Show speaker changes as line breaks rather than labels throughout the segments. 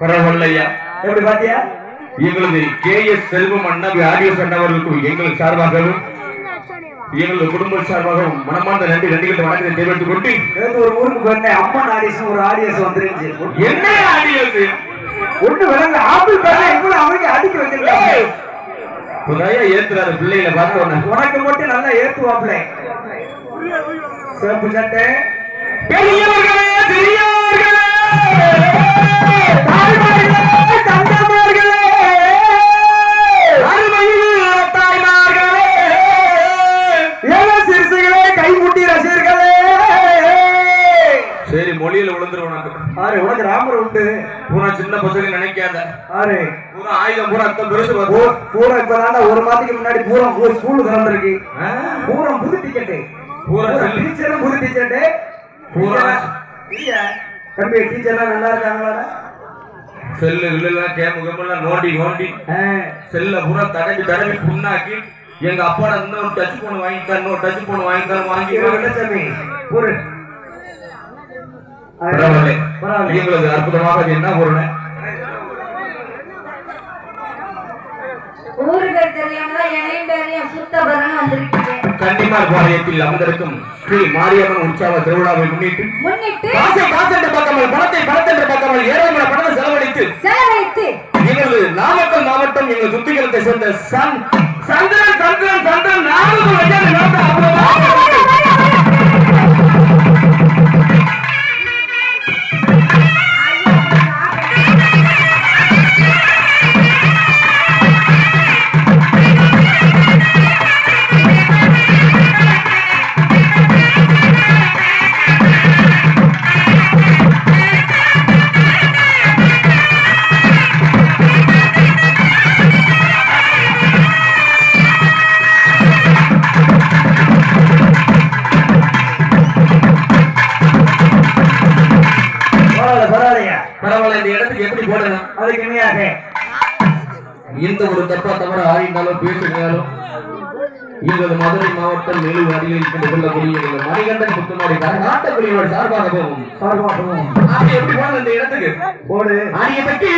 பரவாயில்லையா?
எப்படி பாத்தியா?
எங்களது K S Selvam Annavi audio அண்ணவர்களுக்கும் எங்கள் சார்பாகவும் எங்களது குடும்ப சார்பாகவும் மனமார்ந்த நன்றி நன்றிகள் வணக்கத்தை தெரிவித்துக் கொண்டு
ஒரு ஊருக்கு போயிருந்தேன். அம்மன் ஆடியன்ஸ் ஒரு ஆடியன்ஸ் வந்துருந்துச்சு.
என்ன ஆடியோஸ்
ஒண்ணு விளங்க ஆப்பிள் பேர்ல இவ்வளவு அவங்க அடிக்க வச்சிருக்காங்க.
புதைய ஏத்துறாரு பிள்ளைகளை பார்த்த உடனே.
உனக்கு மட்டும் நல்லா ஏத்துவாப்ல சிவப்பு சட்டை
பெரியவர்களே பெரியவர்களே! சரி மொழியில விழுந்துரும் உனக்கு
ஆறு உனக்கு ராமர் உண்டு.
பூரா சின்ன பசங்க நினைக்காத.
ஆறு.
பூரா ஆயுதம் பூரா அத்தம் பெருசு
பூரா இப்பதான்டா ஒரு மாதத்துக்கு முன்னாடி பூரா ஸ்கூல் திறந்திருக்கு? பூரா புது டிக்கெட்டு
பூரா.
டீச்சரும் புது டிக்கெட்டு
பூரா.
இல்லையா? தம்பி டீச்சர்லாம் நல்லா இருக்காங்களா?
செல்லு வில்லுலாம் கே முகமெல்லாம் நோண்டி நோண்டி. செல்ல பூரா தடவி தடவி புண்ணாக்கி எங்க அப்பாட இன்னொரு டச் போன் வாங்கித்தான் இன்னொரு டச் போன் வாங்கித்தான் வாங்கி
வெள்ளச்சாமி ஒரு.
பரவாயில்லை.
பரவாயில்லை.
எங்களது அற்புதமாக என்ன பொருள்?
ஊரு பேர் தெரியாம தான் என்னையும் பேரையும் சுத்த பரணம்
கன்னிமார் பாளையத்தில் அமர்ந்திருக்கும் ஸ்ரீ மாரியம்மன் உற்சவ திருவிழாவை முன்னிட்டு காசை காசு என்று பார்க்காமல் பணத்தை பணத்தை என்று பார்க்காமல் ஏராளமான பணத்தை செலவழித்து
செலவழித்து
எங்களது நாமக்கல் மாவட்டம் எங்கள் சுத்திகரத்தை சேர்ந்த சந்திரன் சந்திரன் சந்திரன் நாமக்கல்
அதுக்கு இணையாக
எந்த ஒரு தப்பா தவற ஆடினாலும் பேசினாலும் எங்களது மதுரை மாவட்டம் மேலும் அருகில் இருக்கின்ற கொள்ளக்கூடிய எங்கள் மணிகண்டன் புத்துமாடி நாட்டக்குடியோட சார்பாகவும்
சார்பாகவும்
அப்படி எப்படி போனது இந்த இடத்துக்கு?
போடு.
ஆடிய பற்றி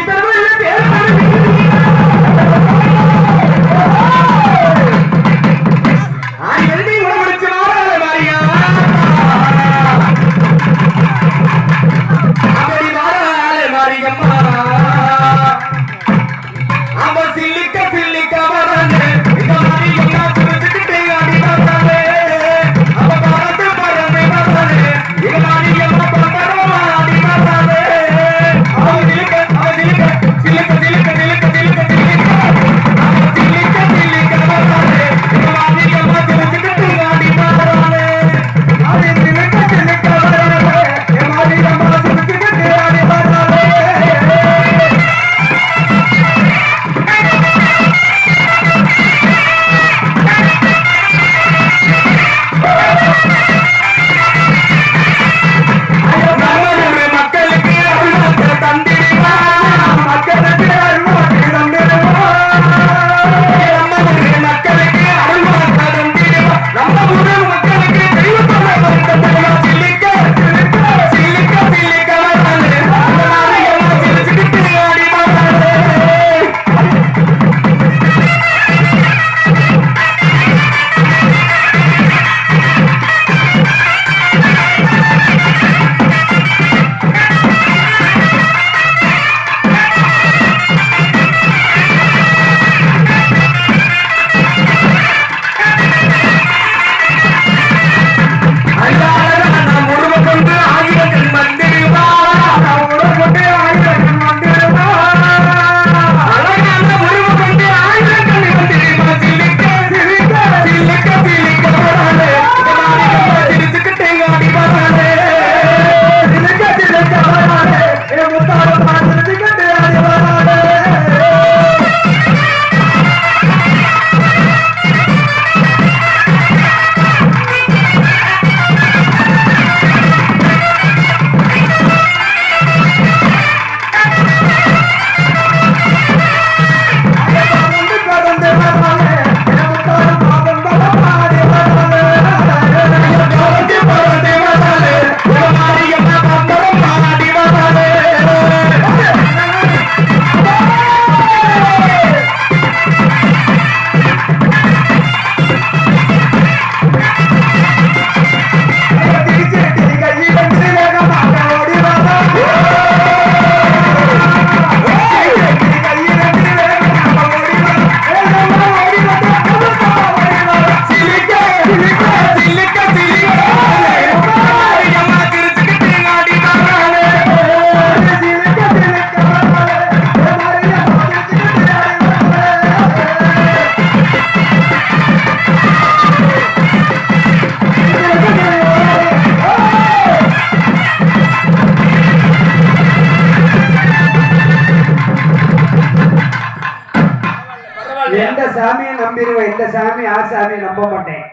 சாமியை நம்பிடுவேன் எந்த சாமி யார் சாமியை நம்ப மாட்டேன்.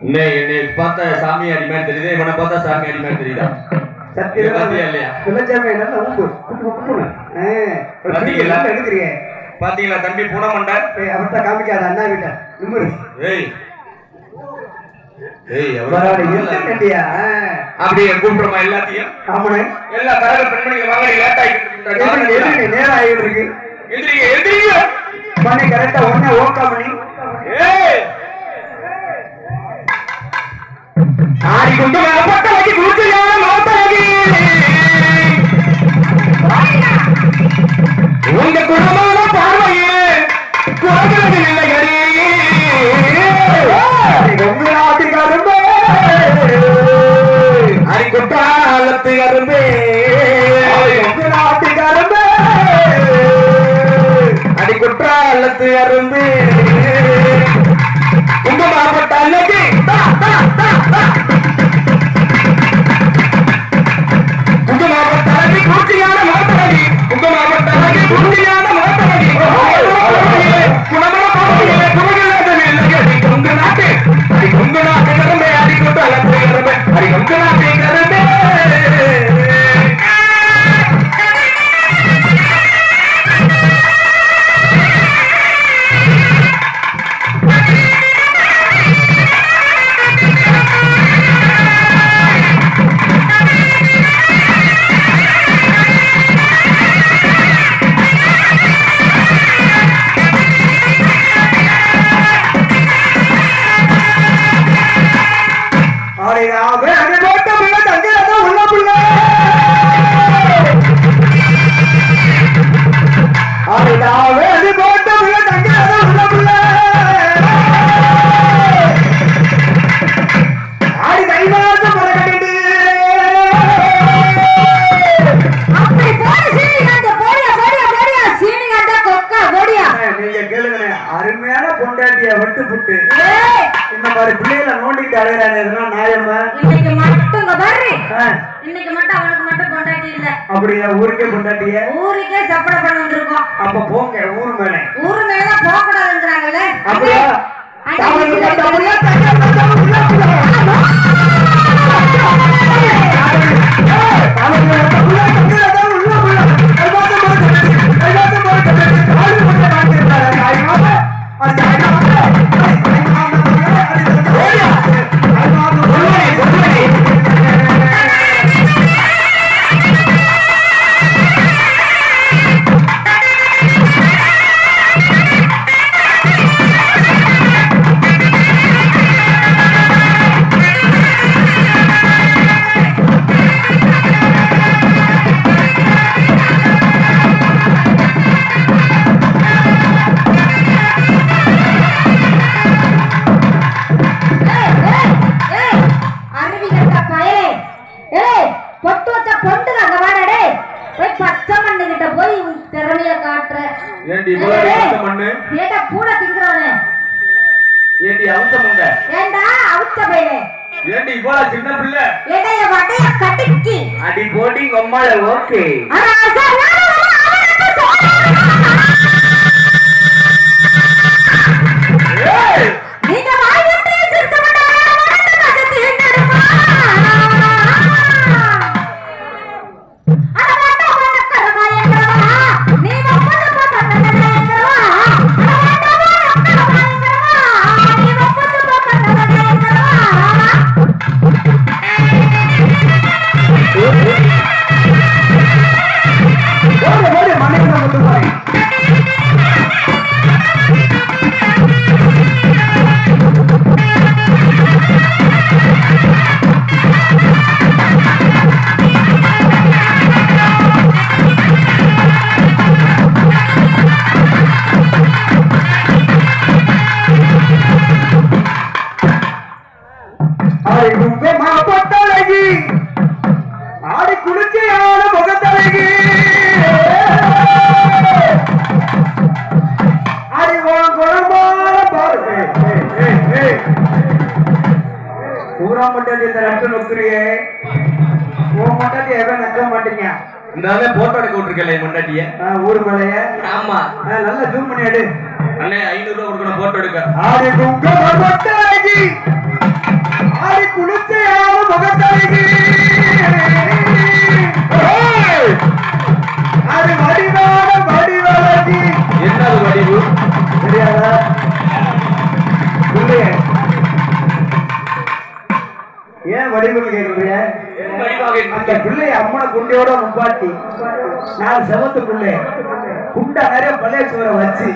இன்னே என்னை பார்த்தா சாமி அடி மாதிரி தெரியுது? இவனை பார்த்தா சாமி அடி மாதிரி தெரியுதா.
ஆ,
பாத்தீங்களா? தம்பி பூனமண்டை?
ஏய், அவர்ட்ட காமிக்காத அண்ணா வீட்ட
ஏய். அப்படியே கூப்பிடுறோமா எல்லாத்தையும்? எல்லா கரக பெண்மணிகள் வாங்க லேட் ஆகிட்டு
நேரம் ஆகிட்டு இருக்கு.
எந்திரிங்க எந்திரிங்க.
பண்ணி கரெக்டா ஒன்னே ஓக்கா பண்ணி
ஏய்! கொண்டு வகி குடிச்சு யாரும் மௌத்தாகி உங்க குணமான பார்வையே. குறைகிறது
இல்லை. பொண்டாட்டிய விட்டு புட்டு இந்த மாதிரி பிள்ளைகளை நோண்டிட்டு இதெல்லாம் நியாயமா
இன்னைக்கு மட்டும் பாரு இன்னைக்கு மட்டும் அவனுக்கு மட்டும் கொண்டாட்டி இல்ல
அப்படியா ஊருக்கே பொண்டாட்டிய
ஊருக்கே சப்பட பண்ண வந்திருக்கோம்
அப்ப போங்க ஊர் மேலே
ஊரு மேலதான் போக கூடாதுங்கிறாங்கல்ல
அப்படியா
அன்னைக்கு
அவுத்த முண்டை
ஏண்டா அவுச்ச பயலே.
ஏண்டி இவ்வளவு சின்ன பிள்ளை
என் வடைய கட்டிக்கி.
அடி போட்டி கொம்மாள ஓகே
ஆனா,
போடு
முன்னாடியே
ஆ, ஊர் மேலைய
ஆமா
நல்லா ஜூம் பண்ணி எடு.
அண்ணே ஐநூறு ரூபா கொடுக்கணும் போட்டோ எடுக்க.
ஆடி குங்கமட்டழகி ஆடி குளிர்ச்சியான முகத்தழகி. அந்த பிள்ளை அம்மனை குண்டையோட முப்பாட்டி நான் செவத்து பிள்ளை. குண்டா நிறைய பழைய சுவரை வச்சு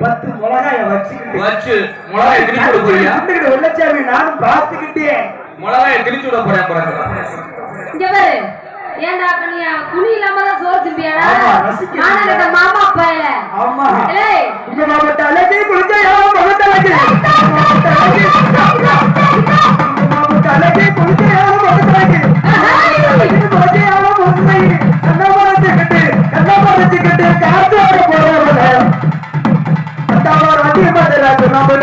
பத்து மிளகாய வச்சுக்கிட்டு.
வச்சு மிளகாய் போறியா?
வெள்ளச்சாமி நானும் பார்த்துக்கிட்டே
மிளகாய் திரிச்சு விட போறேன்
இங்க பாரு. ஏன்டா நீ துணி இல்லாம தான் சோறு. நானும் இந்த மாமா பயல
ஆமா.
ஏய்.
மாவட்ட அழகி குளிச்சையா முகத்த அழகி குளிச்சையா முகத்த அழகி கண்ணா மறைச்சுக்கிட்டு கண்ணா மறைச்சுக்கிட்டு காத்து வர போறவங்க கண்டாவார் வண்டி மாதிரி நம்ம